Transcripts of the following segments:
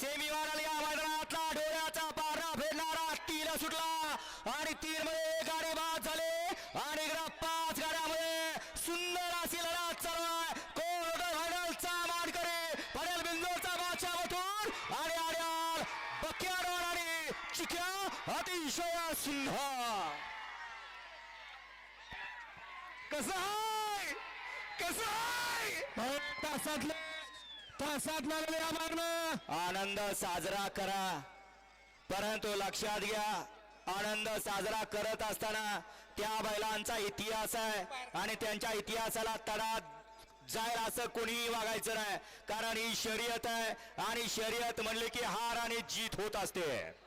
सेमीवाराला या मैदानातला डोळ्याचा पारा फेडणारा तीन सुटला. आणि तीन मध्ये गाडी बाद झाले. आणि पाच गाड्यामध्ये सुंदर अशी लढत चालू आहे. कोण फायनलचा मानकरी पडेल बिंदूरचा बादशाह वतून आणि आड्याल बक्याडोर आणि चिख्या अतिशय सुंदर कसं आहे? कसं आहे? तासातलं तासात लागले या आनंद साजरा करा. परंतु लक्षात घ्या आनंद साजरा करत असताना त्या बैलांचा इतिहास आहे आणि त्यांच्या इतिहासाला तडा जाईल असं कोणीही वागायचं नाही. कारण ही शर्यत आहे आणि शर्यत म्हणले की हार आणि जीत होत असते.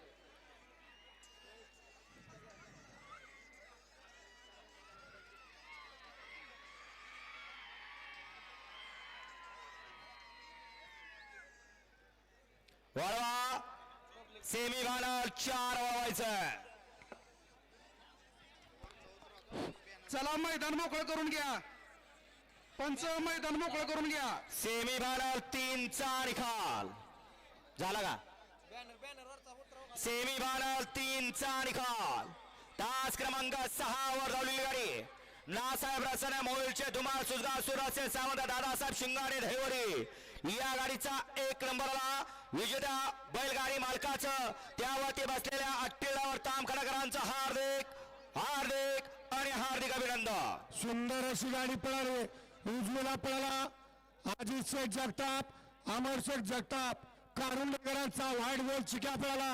सेमी फायनल चार वळवायचं चला मैदान मोकळं करून घ्या. पंच मैदान मोकळं करून घ्या. सेमी फायनल तीनचा निकाल. झाला का? सेमी फायनल तीनचा निकाल. तास क्रमांक सहा वर धावलेली गाडी. नासाहेब रसने मोहिलचे धुमाळ सुजगा सुराचे सावंत दादासाहेब शिंगाडे धैवरी. या गाडीचा एक नंबरला विजेता बैलगाडी मालकाचं त्यावरती बसलेल्या अट्टिळावर ताम खडकरांचं हार्दिक हार्दिक आणि हार्दिक अभिनंदन. सुंदर अशी गाडी पळाली. उजवीला पळाला अजित शेख जगताप अमर शेख जगताप. कारुंडकरांचा व्हाईट गोल चिक्या पळाला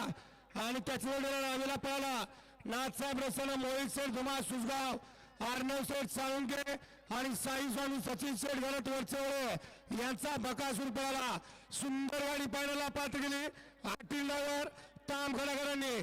आणि त्याच्या डावीला पळाला. नाथसाहेब रसन मोहित शेठ धुमा सुसगाव अर्णव शेठ साळुंके आणि साई स्वामी सचिन शेठ गणत वरचे यांचा बकासूर पळाला सुंदर गाडी पाण्याला पात्र गेली. आटीलावर ताम खडाकरांनी